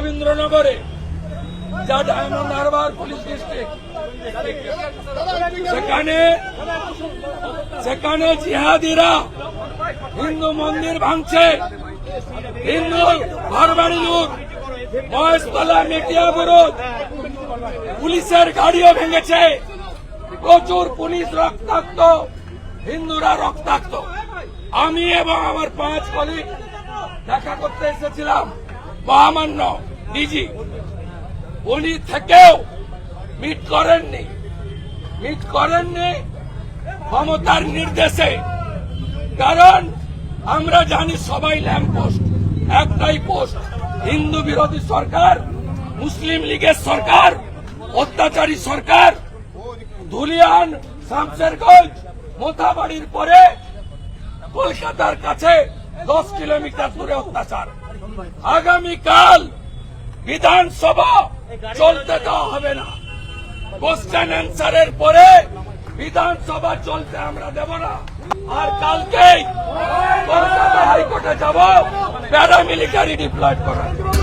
রবীন্দ্রনগরে, যা diamond Harbour police district. সেখানে সেখানে জিহাদিরা হিন্দু মন্দির ভাঙছে। হিন্দু ঘর লুট মহেশতলা মেটিয়া বরোধ, পুলিশের গাড়িও ভেঙেছে। প্রচুর পুলিশ রক্তাক্ত, হিন্দুরা রক্তাক্ত। আমি এবং আমার পাঁচ কলিগ দেখা করতে এসেছিলাম, মহামান্য। ডিজি উনি থেকেও মিট করেননি। মিট করেননি ক্ষমতার নির্দেশে। কারণ আমরা জানি সবাই ল্যাম্প পোস্ট একটাই পোস্ট হিন্দু বিরোধী সরকার, মুসলিম লীগের সরকার, অত্যাচারী সরকার। ধুলিয়ান, শামশেরগঞ্জ, মোথাবাড়ির পরে কলকাতার কাছে দশ কিলোমিটার দূরে অত্যাচার। আগামীকাল বিধানসভা চলতে দেওয়া হবে না কোশ্চেন অ্যান্সারের পরে বিধানসভা চলতে আমরা দেব না আর কালকেই কলকাতা হাইকোর্টে যাব, প্যারামিলিটারি ডিপ্লয়েড করার জন্য।